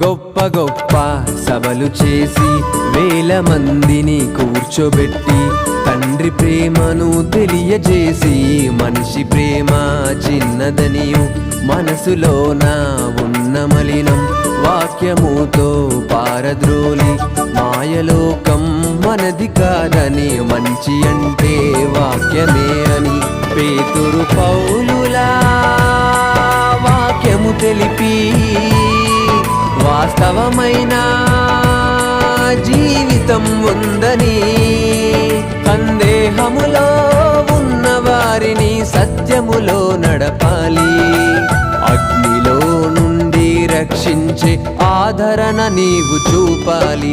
గొప్ప గొప్ప సభలు చేసి వేల మందిని కూర్చోబెట్టి తండ్రి ప్రేమను తెలియజేసి మనిషి ప్రేమ చిన్నదనియు మనసులోన ఉన్న మలినం వాక్యముతో పారద్రోలి మాయలోకం మనది కాదని మంచి అంటే సందేహములో ఉన్న వారిని సత్యములో నడపాలి. అగ్నిలో నుండి రక్షించే ఆదరణ నీవు చూపాలి.